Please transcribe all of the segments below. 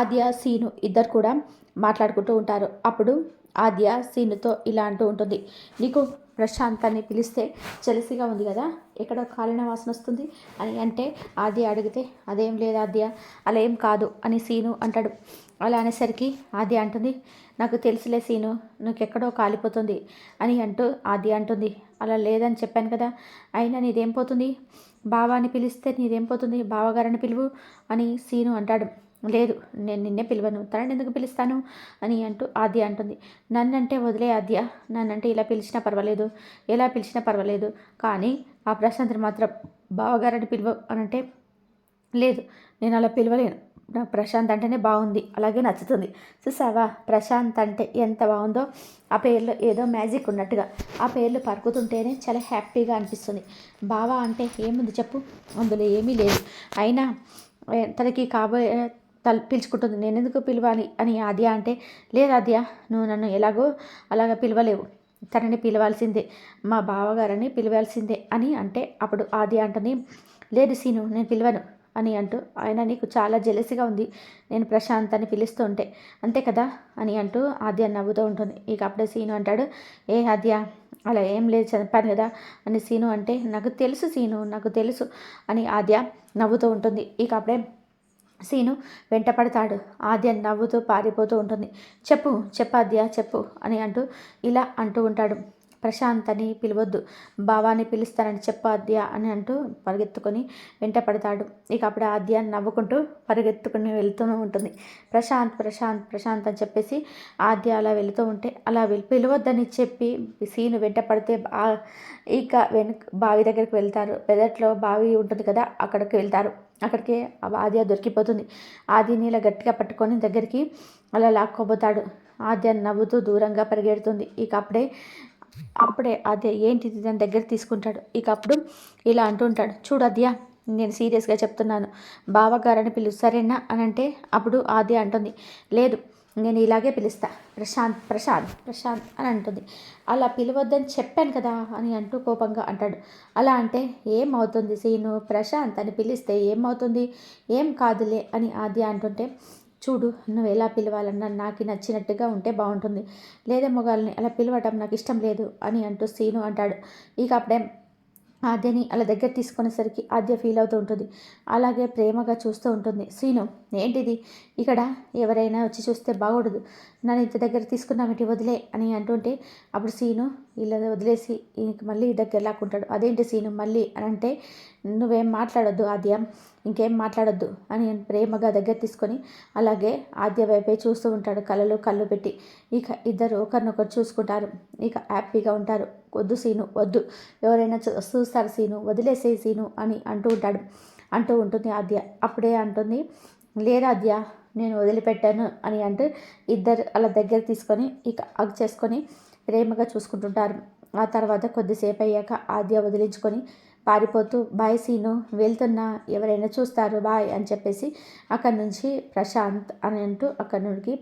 ఆద్య scene ఇద్దరు కూడా మాట్లాడుకుంటూ ఉంటారు. అప్పుడు ఆద్య సీనుతో ఇలా అంటూ ఉంటుంది. నీకు ప్రశాంతాన్ని పిలిస్తే చెలసిగా ఉంది కదా ఎక్కడో కాలిన వాసన వస్తుంది అని అంటే ఆద్య అడిగితే అదేం లేదు ఆద్య అలా ఏం కాదు అని సీను అంటాడు. అలా అనేసరికి ఆద్య అంటుంది నాకు తెలుసులే సీను ఎక్కడో కాలిపోతుంది అని అంటూ ఆద్య అంటుంది. అలా లేదని చెప్పాను కదా అయినా నీదేం పోతుంది? బావాని పిలిస్తే నీదేం పోతుంది? బావగారని పిలువు అని సీను అంటాడు. లేదు నేను నిన్నే పిలవను. తనని ఎందుకు పిలుస్తాను? అని అంటూ ఆద్య అంటుంది. నన్నంటే వదిలే ఆద్య నన్నంటే ఇలా పిలిచినా పర్వాలేదు ఎలా పిలిచినా పర్వాలేదు. కానీ ఆ ప్రశాంత్ని మాత్రం బావగారని పిలువ అని అంటే లేదు నేను అలా పిలవలేను. నాకు ప్రశాంత్ అంటేనే బాగుంది అలాగే నచ్చుతుంది. చూసావా? ప్రశాంత్ అంటే ఎంత బాగుందో ఆ పేర్లో ఏదో మ్యాజిక్ ఉన్నట్టుగా. ఆ పేర్లు పరుకుతుంటేనే చాలా హ్యాపీగా అనిపిస్తుంది. బావా అంటే ఏముంది చెప్పు? అందులో ఏమీ లేదు. అయినా తనకి కాబోయే తల్ పిలుచుకుంటుంది. నేను ఎందుకు పిలవాలి? అని ఆద్య అంటే లేదు ఆద్య నువ్వు నన్ను ఎలాగో అలాగ పిలవలేవు. తనని పిలవాల్సిందే. మా బావగారని పిలవాల్సిందే అని అంటే అప్పుడు ఆద్య అంటని లేదు సీను నేను పిలవను అని అంటూ ఆయన నీకు చాలా జెలసిగా ఉంది. నేను ప్రశాంత్ అని పిలుస్తూ ఉంటే అంతే కదా? అని అంటూ ఆద్య నవ్వుతూ ఉంటుంది. ఇక అప్పుడే సీను అంటాడు ఏ ఆద్య అలా ఏం లేదు చెప్పాను కదా అని సీను అంటే నాకు తెలుసు సీను నాకు తెలుసు అని ఆద్య నవ్వుతూ ఉంటుంది. ఇక అప్పుడే సీను వెంటపడతాడు. ఆద్య నవ్వుతూ పారిపోతూ ఉంటుంది. చెప్పు చెప్పాద్య చెప్పు అని అంటూ ఇలా అంటూ ఉంటాడు. ప్రశాంత్ అని పిలవద్దు. బావాని పిలుస్తానని చెప్పు ఆద్య అని అంటూ పరిగెత్తుకొని వెంట పడతాడు. ఇక అప్పుడు ఆద్య నవ్వుకుంటూ పరిగెత్తుకుని వెళ్తూనే ఉంటుంది. ప్రశాంత్ ప్రశాంత్ ప్రశాంత్ అని చెప్పేసి ఆద్య అలా వెళుతూ ఉంటే అలా పిలవద్దని చెప్పి సీను వెంట పడితే ఇక వెనుక బావి దగ్గరికి వెళ్తారు. పెదట్లో బావి ఉంటుంది కదా అక్కడికి వెళ్తారు. అక్కడికి ఆద్య దొరికిపోతుంది. ఆది నీళ్ళ గట్టిగా పట్టుకొని దగ్గరికి అలా లాక్కోబోతాడు. ఆద్య నవ్వుతూ దూరంగా పరిగెడుతుంది. ఇక అప్పుడే అప్పుడే అదే ఏంటిది దాని దగ్గర తీసుకుంటాడు. ఇక అప్పుడు ఇలా అంటుంటాడు చూడు అద్యా నేను సీరియస్గా చెప్తున్నాను. బావగారని పిలు సరేనా? అని అంటే అప్పుడు ఆద్య అంటుంది. లేదు నేను ఇలాగే పిలుస్తా. ప్రశాంత్ ప్రశాంత్ ప్రశాంత్ అని అంటుంది. అలా పిలవద్దని చెప్పాను కదా అని అంటూ కోపంగా అంటాడు. అలా అంటే ఏమవుతుంది సీను? ప్రశాంత్ అని పిలిస్తే ఏమవుతుంది? ఏం కాదులే అని ఆద్య అంటుంటే చూడు నువ్వు ఎలా పిలవాలన్నా నాకు నచ్చినట్టుగా ఉంటే బాగుంటుంది. లేదా మొగాల్ని అలా పిలవటం నాకు ఇష్టం లేదు అని అంటూ సీను అంటాడు. ఇక అప్పుడే ఆద్యని అలా దగ్గర తీసుకునేసరికి ఆద్య ఫీల్ అవుతూ ఉంటుంది. అలాగే ప్రేమగా చూస్తూ ఉంటుంది. సీను ఏంటిది? ఇక్కడ ఎవరైనా వచ్చి చూస్తే బాగుండదు. నన్ను ఇంత దగ్గర తీసుకున్నామేంటి వదిలే అని అంటుంటే అప్పుడు సీను ఇలా వదిలేసి ఇంక మళ్ళీ దగ్గర లాక్కుంటాడు. అదేంటి సీను మళ్ళీ అని అంటే నువ్వేం మాట్లాడొద్దు ఆద్య. ఇంకేం మాట్లాడొద్దు అని ప్రేమగా దగ్గర తీసుకొని అలాగే ఆద్య వైపే చూస్తూ ఉంటాడు కళ్ళలో కళ్ళు పెట్టి. ఇక ఇద్దరు ఒకరినొకరు చూసుకుంటారు. ఇక హ్యాపీగా ఉంటారు. వద్దు సీను వద్దు. ఎవరైనా చూస్తారు సీను వదిలేసే సీను అని అంటూ ఉంటాడు అంటూ ఉంటుంది ఆద్య. అప్పుడే అంటుంది లేదా ఆద్య నేను వదిలిపెట్టాను అని అంటూ ఇద్దరు అలా దగ్గర తీసుకొని ఇక అగ్ చేసుకొని ప్రేమగా చూసుకుంటుంటారు. ఆ తర్వాత కొద్దిసేపు అయ్యాక ఆద్య వదిలించుకొని పారిపోతూ బాయ్ సీను వెళ్తున్నా ఎవరైనా చూస్తారు బాయ్? అని చెప్పేసి అక్కడి నుంచి ప్రశాంత్ అని అంటూ అక్కడి నుండి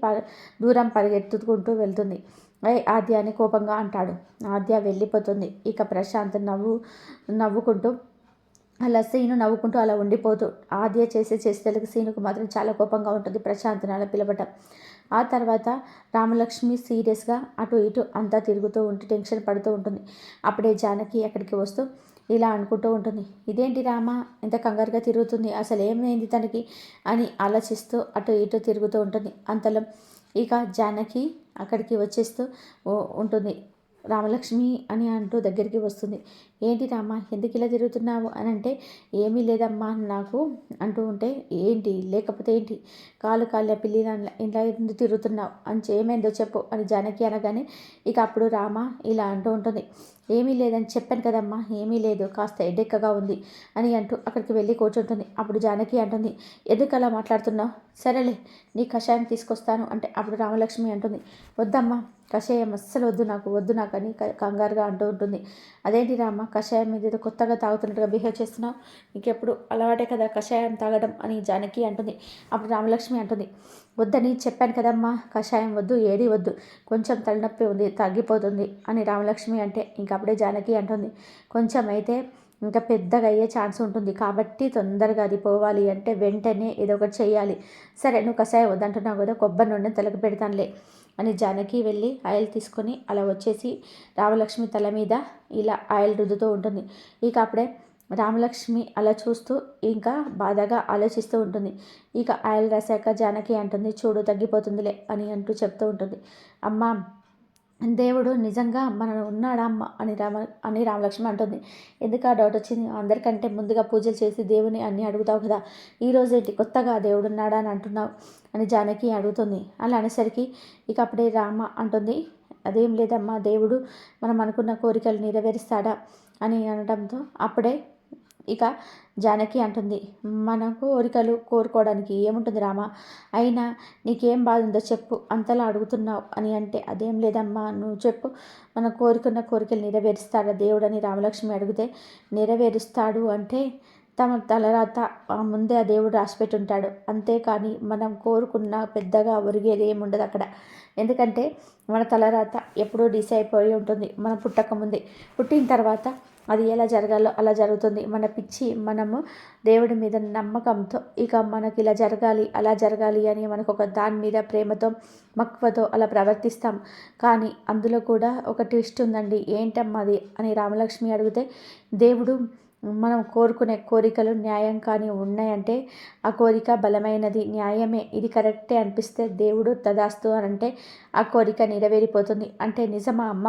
దూరం పరిగెత్తుకుంటూ వెళ్తుంది. ఆద్య అని కోపంగా అంటాడు. ఆద్య వెళ్ళిపోతుంది. ఇక ప్రశాంత్ నవ్వు నవ్వుకుంటూ అలా సీను నవ్వుకుంటూ అలా ఉండిపోతూ ఆద్య చేసే చేసేలకు సీనుకు మాత్రం చాలా కోపంగా ఉంటుంది ప్రశాంత్ని అలా పిలవటం. ఆ తర్వాత రామలక్ష్మి సీరియస్గా అటు ఇటు అంతా తిరుగుతూ ఉంటే టెన్షన్ పడుతూ ఉంటుంది. అప్పుడే జానకి అక్కడికి వస్తూ ఇలా అనుకుంటూ ఉంటుంది. ఇదేంటి రామ? ఇంత కంగారుగా తిరుగుతుంది. అసలు ఏమైంది తనకి? అని ఆలోచిస్తూ అటు ఇటు తిరుగుతూ ఉంటుంది. అంతలో ఇక జానకి అక్కడికి వచ్చేస్తూ ఉంటుంది. రామలక్ష్మి అని అంటూ దగ్గరికి వస్తుంది. ఏంటి రామ్మ ఎందుకు ఇలా తిరుగుతున్నావు అని అంటే ఏమీ లేదమ్మా నాకు అంటూ ఉంటే ఏంటి లేకపోతే ఏంటి? కాలు కాళ్ళ పిల్లి ఇలా ఎందుకు తిరుగుతున్నావు అని ఏమైందో చెప్పు అని జానకి అనగానే ఇక అప్పుడు రామ ఇలా అంటూ ఉంటుంది. ఏమీ లేదని చెప్పాను కదమ్మా ఏమీ లేదు కాస్త ఎడ్డెక్కగా ఉంది అని అంటూ అక్కడికి వెళ్ళి కూర్చుంటుంది. అప్పుడు జానకి అంటుంది ఎందుకు అలా మాట్లాడుతున్నావు? సరేలే నీ కషాయం తీసుకొస్తాను అంటే అప్పుడు రామలక్ష్మి అంటుంది వద్దమ్మా కషాయం అస్సలు వద్దు నాకు వద్దు నాకని కంగారుగా అంటూ ఉంటుంది. అదేంటి రామ్మ కషాయం మీద ఏదో కొత్తగా తాగుతున్నట్టుగా బిహేవ్ చేస్తున్నావు. ఇంకెప్పుడు అలవాటే కదా కషాయం తాగడం అని జానకి అంటుంది. అప్పుడు రామలక్ష్మి అంటుంది. వద్దని చెప్పాను కదమ్మా కషాయం వద్దు ఏది వద్దు. కొంచెం తలనొప్పి ఉంది తగ్గిపోతుంది అని రామలక్ష్మి అంటే ఇంకప్పుడే జానకి అంటుంది. కొంచెం అయితే ఇంకా పెద్దగా అయ్యే ఛాన్స్ ఉంటుంది కాబట్టి తొందరగా అది పోవాలి అంటే వెంటనే ఏదో ఒకటి చేయాలి సరే నువ్వు కషాయం వద్దంటున్నావు కదా కొబ్బరి నూనె తలకు పెడతానులే. అని జానకి వెళ్ళి ఆయిల్ తీసుకొని అలా వచ్చేసి రామలక్ష్మి తల మీద ఇలా ఆయిల్ రుద్దుతూ ఉంటుంది. ఇక అప్పుడే రామలక్ష్మి అలా చూస్తూ ఇంకా బాధగా ఆలోచిస్తూ ఉంటుంది. ఇక ఆయిల్ రాశాక జానకి అంటుంది చూడు తగ్గిపోతుందిలే అని అంటూ చెప్తూ ఉంటుంది. అమ్మ దేవుడు నిజంగా మన ఉన్నాడా అమ్మ అని రామ అని రామలక్ష్మి అంటుంది. ఎందుకు ఆ డౌట్ వచ్చింది? అందరికంటే ముందుగా పూజలు చేసి దేవుని అన్నీ అడుగుతావు కదా. ఈరోజు ఏంటి? కొత్తగా దేవుడు ఉన్నాడా అని అంటున్నావు అని జానకి అడుగుతుంది. అలా అనేసరికి ఇక అప్పుడే రామ అంటుంది అదేం లేదమ్మా దేవుడు మనం అనుకున్న కోరికలు నెరవేరుస్తాడా? అని అనడంతో అప్పుడే ఇక జానకి అంటుంది మన కోరికలు కోరుకోవడానికి ఏముంటుంది రామా? అయినా నీకేం బాధ ఉందో చెప్పు అంతలా అడుగుతున్నావు అని అంటే అదేం లేదమ్మా నువ్వు చెప్పు. మన కోరుకున్న కోరికలు నెరవేరుస్తాడా దేవుడని రామలక్ష్మి అడిగితే నెరవేరుస్తాడు అంటే తమ తలరాత ముందే ఆ దేవుడు రాసిపెట్టుంటాడు. అంతేకాని మనం కోరుకున్న పెద్దగా ఒరిగేది ఏముండదు అక్కడ. ఎందుకంటే మన తలరాత ఎప్పుడూ డిసైడ్ అయిపోయి ఉంటుంది మనం పుట్టక ముందే. పుట్టిన తర్వాత అది ఎలా జరగాలో అలా జరుగుతుంది. మన పిచ్చి మనము దేవుడి మీద నమ్మకంతో ఇక మనకి ఇలా జరగాలి అలా జరగాలి అని మనకు ఒక దాని మీద ప్రేమతో మక్కువతో అలా ప్రవర్తిస్తాం. కానీ అందులో కూడా ఒక ట్విస్ట్ ఉందండి. ఏంటమ్మా అది అని రామలక్ష్మి అడిగితే దేవుడు మనం కోరుకునే కోరికలు న్యాయం కానీ ఉన్నాయంటే ఆ కోరిక బలమైనది న్యాయమే. ఇది కరెక్టే అనిపిస్తే దేవుడు తదాస్తు అని అంటే ఆ కోరిక నెరవేరిపోతుంది. అంటే నిజమా అమ్మ?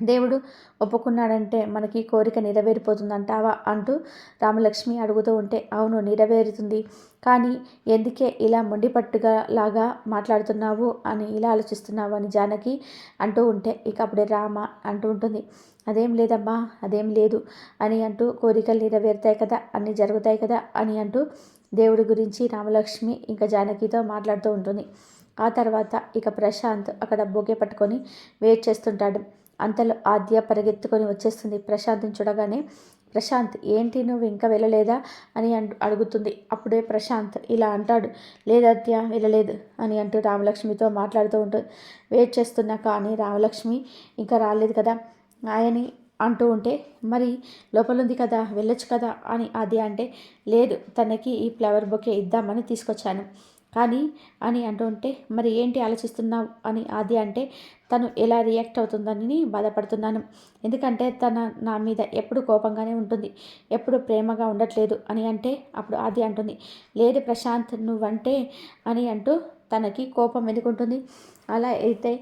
దేవుడు ఒప్పుకున్నాడంటే మనకి కోరిక నెరవేరిపోతుందంటావా అంటూ రామలక్ష్మి అడుగుతూ ఉంటే అవును నెరవేరుతుంది. కానీ ఎందుకే ఇలా మొండిపట్టుగా లాగా మాట్లాడుతున్నావు అని ఇలా ఆలోచిస్తున్నావు అని జానకి అంటూ ఉంటే ఇక అప్పుడే రామ అంటూ ఉంటుంది అదేం లేదమ్మా అదేం లేదు అని అంటూ కోరికలు నెరవేరుతాయి కదా అన్నీ జరుగుతాయి కదా అని అంటూ దేవుడి గురించి రామలక్ష్మి ఇంకా జానకితో మాట్లాడుతూ ఉంటుంది. ఆ తర్వాత ఇక ప్రశాంత్ అక్కడ బొకే పట్టుకొని వెయిట్ చేస్తుంటాడు. అంతలో ఆద్య పరిగెత్తుకొని వచ్చేస్తుంది. ప్రశాంత్ని చూడగానే ప్రశాంత్ ఏంటి నువ్వు ఇంకా వెళ్ళలేదా? అని అడుగుతుంది. అప్పుడే ప్రశాంత్ ఇలా అంటాడు. లేదత్య వెళ్ళలేదు అని అంటూ రామలక్ష్మితో మాట్లాడుతూ ఉంటుంది వెయిట్ చేస్తున్నా కానీ రామలక్ష్మి ఇంకా రాలేదు కదా? ఆయని అంటూ ఉంటే మరి లోపలుంది కదా వెళ్ళొచ్చు కదా? అని ఆద్య అంటే లేదు తనకి ఈ ఫ్లవర్ బొకే ఇద్దామని తీసుకొచ్చాను. కానీ అని అంటుంటే మరి ఏంటి ఆలోచిస్తున్నావు? అని ఆది అంటే తను ఎలా రియాక్ట్ అవుతుందని బాధపడుతున్నాను. ఎందుకంటే తన నా మీద ఎప్పుడు కోపంగానే ఉంటుంది. ఎప్పుడు ప్రేమగా ఉండట్లేదు. అని అంటే అప్పుడు ఆది అంటుంది లేదు ప్రశాంత్ నువ్వంటే అని అంటూ తనకి కోపం ఎందుకుంటుంది? అలా అయితే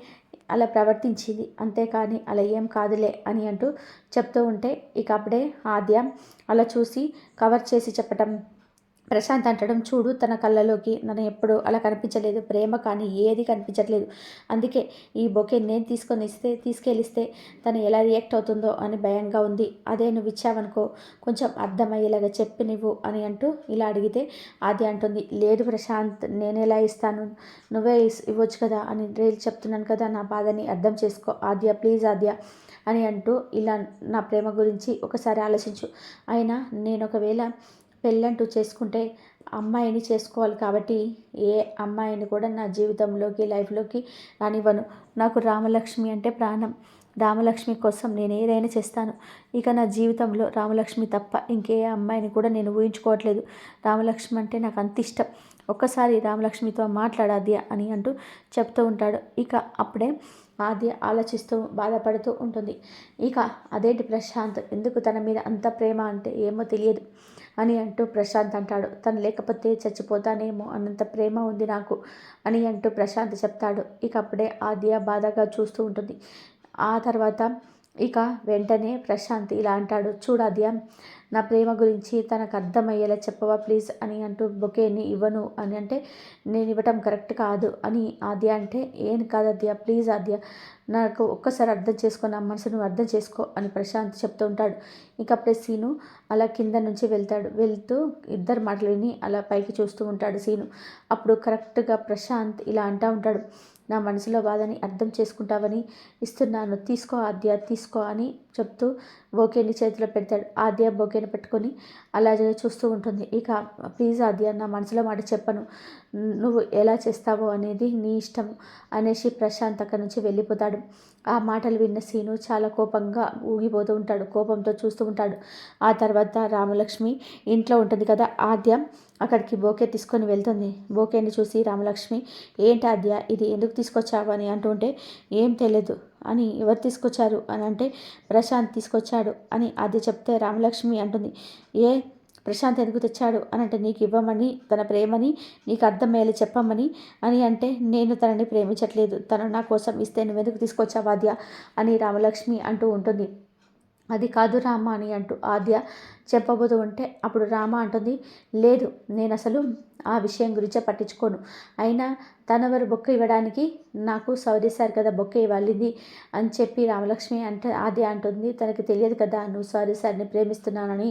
అలా ప్రవర్తించింది. అంతేకాని అలా ఏం కాదులే అని అంటూ చెప్తూ ఉంటే ఇక అప్పుడే ఆద్య అలా చూసి కవర్ చేసి చెప్పటం ప్రశాంత్ అంటడం చూడు తన కళ్ళలోకి నన్ను ఎప్పుడు అలా కనిపించలేదు. ప్రేమ కానీ ఏది కనిపించట్లేదు. అందుకే ఈ బొకే నేను తీసుకొని ఇస్తే తీసుకెళ్ళిస్తే తను ఎలా రియాక్ట్ అవుతుందో అని భయంగా ఉంది. అదే నువ్వు ఇచ్చావనుకో కొంచెం అర్థమయ్యేలాగా చెప్పి నువ్వు అని అంటూ ఇలా అడిగితే అది అంటుంది లేదు ప్రశాంత్ నేను ఎలా ఇస్తాను? నువ్వే ఇవ్వచ్చు కదా అని రేలు చెప్తున్నాను కదా నా బాధని అర్థం చేసుకో. ఆద్య ప్లీజ్ ఆద్య అని అంటూ ఇలా నా ప్రేమ గురించి ఒకసారి ఆలోచించు. అయినా నేను ఒకవేళ పెళ్ళంటూ చేసుకుంటే అమ్మాయిని చేసుకోవాలి కాబట్టి ఏ అమ్మాయిని కూడా నా జీవితంలోకి లైఫ్లోకి రానివ్వను. నాకు రామలక్ష్మి అంటే ప్రాణం. రామలక్ష్మి కోసం నేను ఏదైనా చేస్తాను. ఇక నా జీవితంలో రామలక్ష్మి తప్ప ఇంకే అమ్మాయిని కూడా నేను ఊహించుకోవట్లేదు. రామలక్ష్మి అంటే నాకు అంత ఇష్టం. ఒక్కసారి రామలక్ష్మితో మాట్లాడాది అని అంటూ చెప్తూ ఉంటాడు. ఇక అప్పుడే ఆద్య ఆలోచిస్తూ బాధపడుతూ ఉంటుంది. ఇక అదేంటి ప్రశాంత్? ఎందుకు తన మీద అంత ప్రేమ అంటే ఏమో తెలియదు. అని అంటూ ప్రశాంత్ అంటాడు. తను లేకపోతే చచ్చిపోతానేమో అన్నంత ప్రేమ ఉంది నాకు అని అంటూ ప్రశాంత్ చెప్తాడు. ఇక అప్పుడే ఆద్య బాధగా చూస్తూ ఉంటుంది. ఆ తర్వాత ఇక వెంటనే ప్రశాంత్ ఇలా అంటాడు. చూడాద్య నా ప్రేమ గురించి తనకు అర్థమయ్యేలా చెప్పవా ప్లీజ్ అని అంటూ బొకేని ఇవ్వను అని అంటే నేను ఇవ్వటం కరెక్ట్ కాదు అని ఆద్య అంటే ఏం కాదు అద్య ప్లీజ్ ఆద్య నాకు ఒక్కసారి అర్థం చేసుకో నా మనసు నువ్వు అర్థం చేసుకో అని ప్రశాంత్ చెప్తూ ఉంటాడు. ఇంకా అప్పుడే సీను అలా కింద నుంచి వెళ్తాడు. వెళ్తూ ఇద్దరు మాటలు విని అలా పైకి చూస్తూ ఉంటాడు సీను. అప్పుడు కరెక్ట్గా ప్రశాంత్ ఇలా అంటూ ఉంటాడు. నా మనసులో బాధని అర్థం చేసుకుంటావని ఇస్తున్నాను. తీసుకో ఆద్య తీసుకో అని చెప్తూ బొకేని చేతిలో పెడతాడు. ఆద్య బొకేని పెట్టుకొని అలాగే చూస్తూ ఉంటుంది. ఇక ప్లీజ్ ఆద్య నా మనసులో మాట చెప్పను. నువ్వు ఎలా చేస్తావో అనేది నీ ఇష్టం అనేసి ప్రశాంత్ అక్కడి నుంచి వెళ్ళిపోతాడు. ఆ మాటలు విన్న సీను చాలా కోపంగా ఊగిపోతూ ఉంటాడు. కోపంతో చూస్తూ ఉంటాడు. ఆ తర్వాత రామలక్ష్మి ఇంట్లో ఉంటుంది కదా ఆద్య అక్కడికి బోకే తీసుకొని వెళ్తుంది. బోకేని చూసి రామలక్ష్మి ఏంటి ఆద్య ఇది ఎందుకు తీసుకొచ్చావు? అని అంటుంటే ఏం తెలియదు అని ఎవరు తీసుకొచ్చారు? అని అంటే ప్రశాంత్ తీసుకొచ్చాడు అని ఆద్య చెప్తే రామలక్ష్మి అంటుంది ఏ ప్రశాంత్ ఎందుకు తెచ్చాడు? అని అంటే నీకు ఇవ్వమని తన ప్రేమని నీకు అర్థమయ్యేలా చెప్పమని అని అంటే నేను తనని ప్రేమించట్లేదు. తను నా కోసం ఇస్తే నువ్వు ఎందుకు తీసుకొచ్చావు అని రామలక్ష్మి అంటూ ఉంటుంది. అది కాదు రామ అని అంటూ ఆద్య చెప్పబోతూ ఉంటే అప్పుడు రామ అంటుంది లేదు నేను అసలు ఆ విషయం గురించే పట్టించుకోను. అయినా తనవరు బొక్క ఇవ్వడానికి నాకు సారీ సార్ కదా బొక్క ఇవ్వాలింది అని చెప్పి రామలక్ష్మి అంటే ఆద్య అంటుంది తనకి తెలియదు కదా నువ్వు సారీ సార్ని ప్రేమిస్తున్నానని.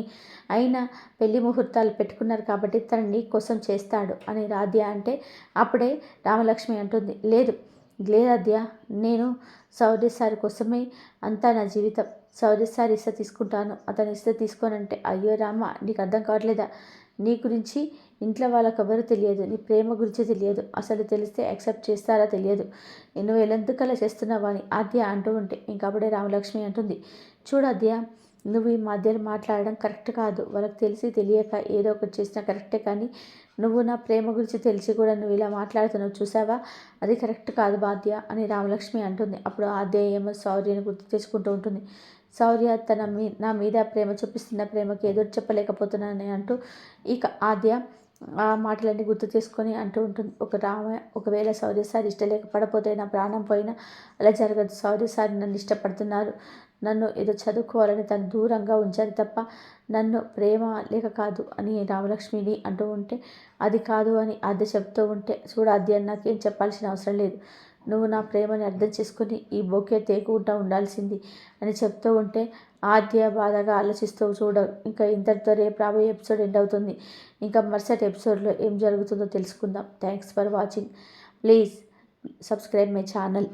అయినా పెళ్ళి ముహూర్తాలు పెట్టుకున్నారు కాబట్టి తను నీ కోసం చేస్తాడు అని రాధ్య అంటే అప్పుడే రామలక్ష్మి అంటుంది లేదు లేదద్య నేను సౌరీ సార్ కోసమే అంతా నా జీవితం. సౌరీ సార్ ఇస్తే తీసుకుంటాను. అతను ఇస్తే తీసుకోనంటే అయ్యో రామ నీకు అర్థం కావట్లేదా? నీ గురించి ఇంట్లో వాళ్ళకి ఎవరు తెలియదు. నీ ప్రేమ గురించి తెలియదు. అసలు తెలిస్తే యాక్సెప్ట్ చేస్తారా తెలియదు. నువ్వు ఎందుకలా చేస్తున్నావు అని ఆద్య అంటూ ఉంటే ఇంకప్పుడే రామలక్ష్మి అంటుంది. చూడు ఆద్య నువ్వు ఈ మధ్యలో మాట్లాడడం కరెక్ట్ కాదు. వాళ్ళకి తెలిసి తెలియక ఏదో ఒకటి చేసినా కరెక్టే కానీ నువ్వు నా ప్రేమ గురించి తెలిసి కూడా నువ్వు ఇలా మాట్లాడుతున్నావు చూసావా? అది కరెక్ట్ కాదు బాధ్య అని రామలక్ష్మి అంటుంది. అప్పుడు ఆద్య ఏమో సౌర్యని గుర్తు చేసుకుంటూ ఉంటుంది. సౌర్య తన మీ నా మీద ప్రేమ చూపిస్తున్న ప్రేమకి ఎదురు చెప్పలేకపోతున్నానని అంటూ ఇక ఆద్య ఆ మాటలన్నీ గుర్తు చేసుకొని అంటూ ఉంటుంది ఒక రామ ఒకవేళ సౌర్య సార్ ఇష్టలేక పడపోతే నా ప్రాణం పోయినా అలా జరగదు. సౌర్య సార్ నన్ను ఇష్టపడుతున్నారు. నన్ను ఏదో చదువుకోవాలని తను దూరంగా ఉంచారు తప్ప నన్ను ప్రేమ లేక కాదు అని రామలక్ష్మిని అంటూ ఉంటే అది కాదు అని ఆద్య చెప్తూ ఉంటే చూడ ఆద్య నాకేం చెప్పాల్సిన అవసరం లేదు. నువ్వు నా ప్రేమని అర్థం చేసుకుని ఈ బొకే తేకుండా ఉండాల్సింది అని చెప్తూ ఉంటే ఆద్య బాధగా ఆలోచిస్తూ చూడ ఇంకా ఇంతటితో రేపు రాబోయే ఎపిసోడ్ ఎండ్ అవుతుంది. ఇంకా మరుసటి ఎపిసోడ్లో ఏం జరుగుతుందో తెలుసుకుందాం. Thanks for watching. Please subscribe my channel.